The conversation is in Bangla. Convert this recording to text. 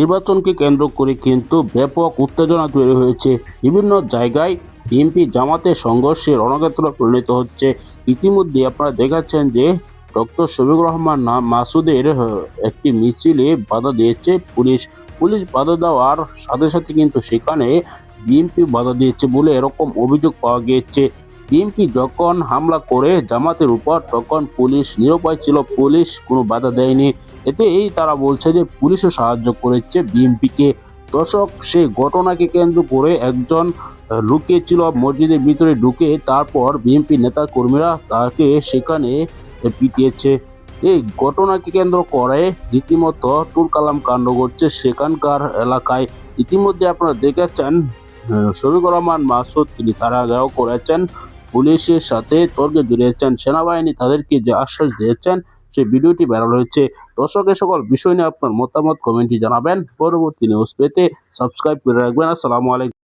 নির্বাচনকে কেন্দ্র করে কিন্তু ব্যাপক উত্তেজনা তৈরি হয়েছে। বিভিন্ন জায়গায় বিএনপি জামাতের সংঘর্ষে রণক্ষেত্র পরিণত হচ্ছে। ইতিমধ্যে আপনারা দেখাচ্ছেন যে ডক্টর শফিকুর রহমান মাসুদের একটি মিছিলে বাধা দিয়েছে পুলিশ। পুলিশ বাধা দেওয়ার সাথে সাথে কিন্তু সেখানে বিএনপি বাধা দিয়েছে বলে এরকম অভিযোগ পাওয়া গিয়েছে। বিএনপি যখন হামলা করে জামাতের উপর, তখন পুলিশ নিরুপায় ছিল। পুলিশ কোনো বাধা দেয়নি। এতে এই তারা বলছে যে, পুলিশও সাহায্য করেছে বিএনপিকে। দর্শক, সেই ঘটনাকে কেন্দ্র করে একজন লুকিয়েছিল মসজিদের ভিতরে ঢুকে, তারপর বিএনপি নেতা কর্মীরা তাকে সেখানে পিটিয়েছে। এই ঘটনাকে কেন্দ্র করে রীতিমতো তুলকালাম কাণ্ড ঘটছে সেখানকার এলাকায়। ইতিমধ্যে আপনারা দেখেছেন শফিকুর রহমান মাসুদ, তিনি কারাগারও করেছেন। পুলিশের সাথে তর্কে জড়িয়েছেন সেনাবাহিনী তাদেরকে যে আশ্বাস দিয়েছেন, সেই ভিডিওটি ভাইরাল হয়েছে। দর্শকের সকল বিষয় নিয়ে আপনার মতামত কমেন্টে জানাবেন। পরবর্তী নিউজ পেতে সাবস্ক্রাইব করে রাখবেন। আসসালামু আলাইকুম।